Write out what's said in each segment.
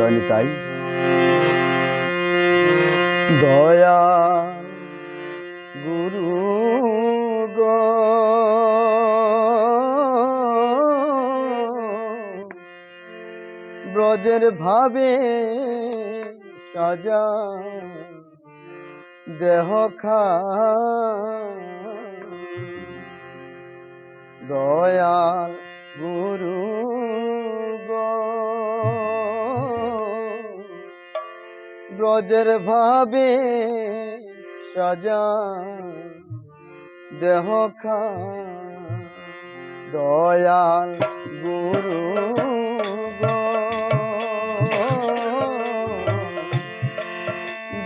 জয় নিতাই দয়া গুরু গো। ব্রজের ভাবে সাজা দেহ খা দয়াল গুরু ব্রজের ভাবে সাজা দেহ খা দয়াল গুরু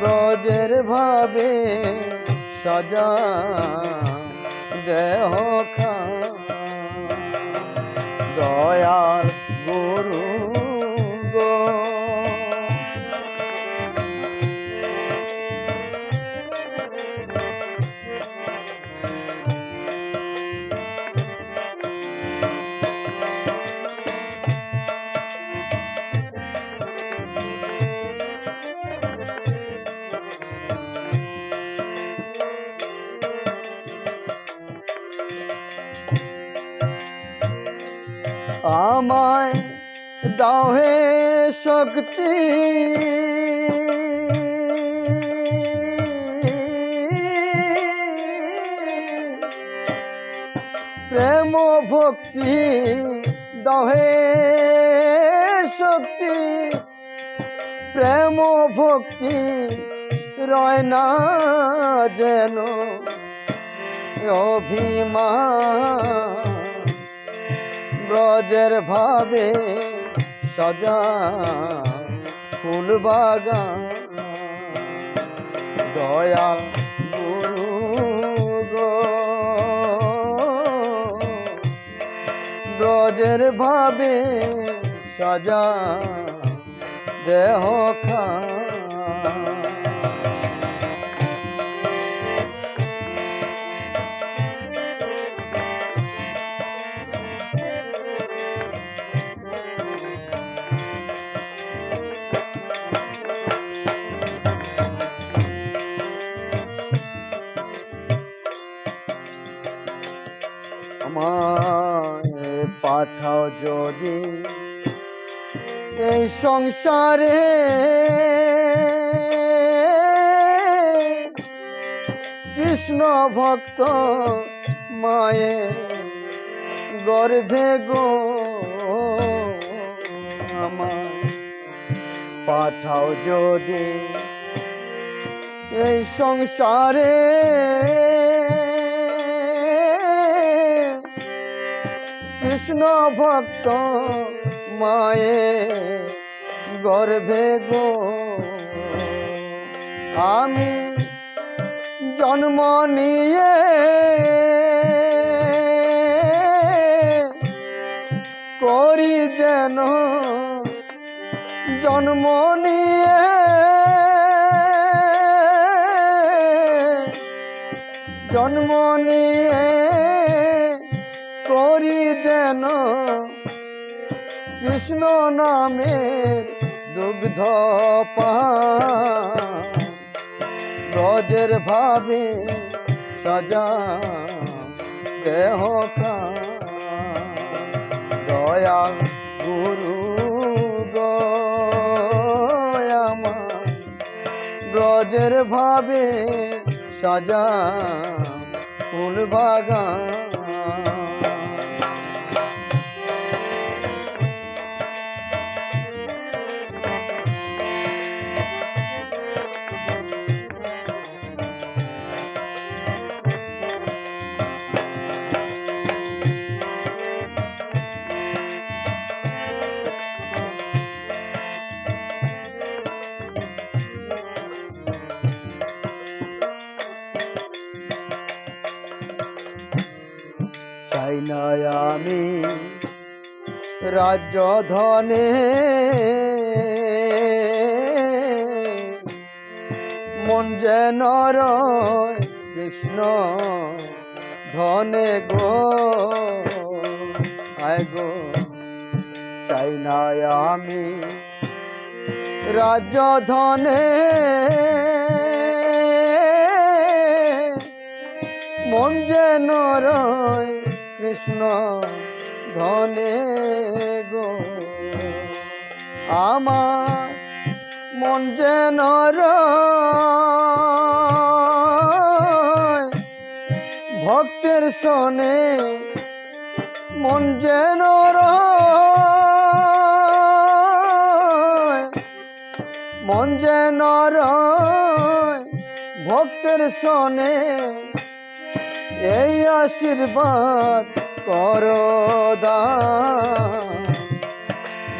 ব্রজের ভাবে সাজা দেহ আমায় দাও হে শক্তি। প্রেম ভক্তি দাও হে শক্তি। প্রেম ভক্তি রয় না যেন। অভিমান ব্রজের ভাবে সাজা ফুল বাগান। দয়াল গুরু গো ব্রজের ভাবে সাজা দেহ খা আমায় পাঠাও যদি এই সংসারে। কৃষ্ণ ভক্ত মায়ে গর্ভে গো আমায় পাঠাও যদি এই সংসারে। কৃষ্ণ ভক্ত মায়ে গর্ভে গো। আমি জন্ম নিয়ে করি যেন জন্ম নিয়ে জন্ম নিয়ে করি যেন কৃষ্ণ নামের দুগ্ধ পান। ব্রজের ভাবে সাজা দেহ দয়া গুরু গয়ামা ব্রজের ভাবে সাজা ফুল বাগান। আমি রাজ্য ধনে মন যেন কৃষ্ণ ধনে গো। আয় গো, চাই না আমি রাজ্য ধনে মন যেন রয় কৃষ্ণ ধনে গো। আমার মন যেন রয়। ভক্তের শোনে মন যেন রয়। মন যেন রয়। ভক্তের শোনে এই আশীর্বাদ করো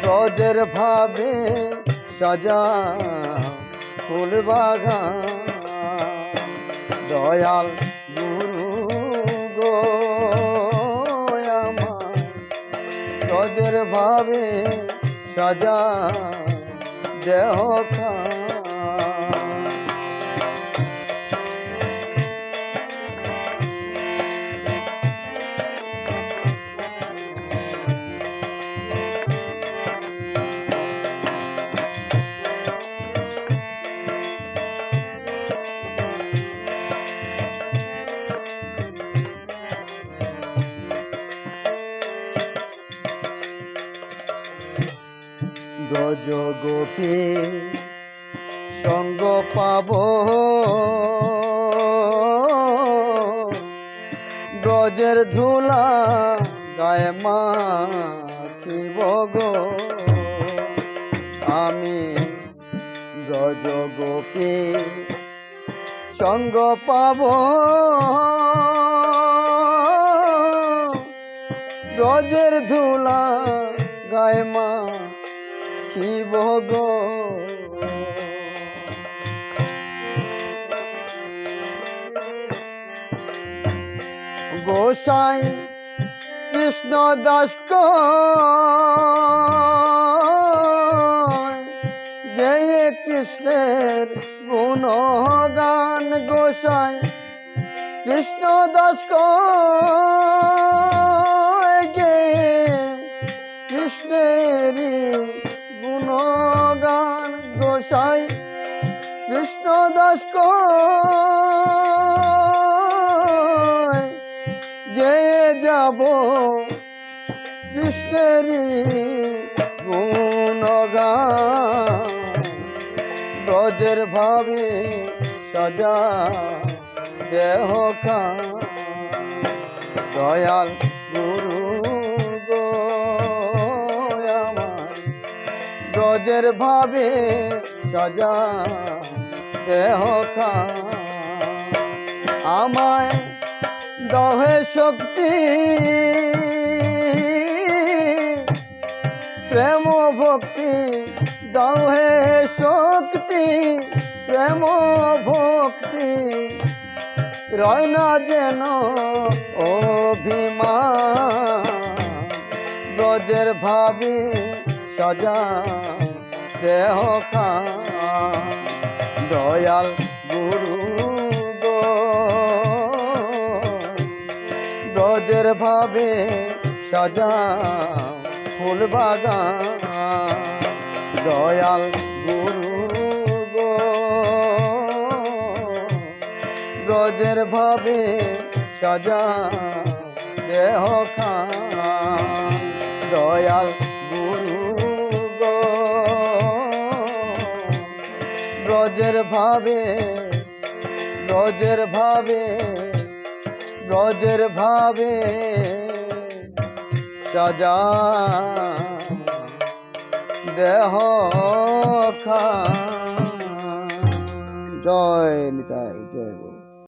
রজের ভাবে সাজা ফুল বাগান। দয়াল গুরু গো রজের ভাবে সাজা দেহ খা গোপী সঙ্গ পাব। ব্রজের ধুলা গায়ে মাখিব গো। আমি ব্রজ গোপী সঙ্গ পাব। ব্রজের ধুলা গায়ে মা কি ভোগ? গোসাই কৃষ্ণ দাস যে কৃষ্ণের গুণগান গোসাই কৃষ্ণ দাস দাস গেয়ে যাব কৃষ্ণেরই গুণগান। ব্রজের ভাবে সাজা দেহ খান। দয়াল গুরু গো আমার ভাবে সাজা দেহ আমায় দহে শক্তি। প্রেম ভক্তি, দহে শক্তি। প্রেম ভক্তি, রয় না যেন অভিমান। ব্রজের ভাবি সজা দেহ খান দয়াল গুরু গো। ভাবে সাজা ফুল বাগান। দয়াল গুরু গো। ভাবে সাজা দেহ খান। দয়াল ব্রজের ভাবে রজের ভাবে রজের ভাবে। সাজা দেহ খা জয় নিতাই জয়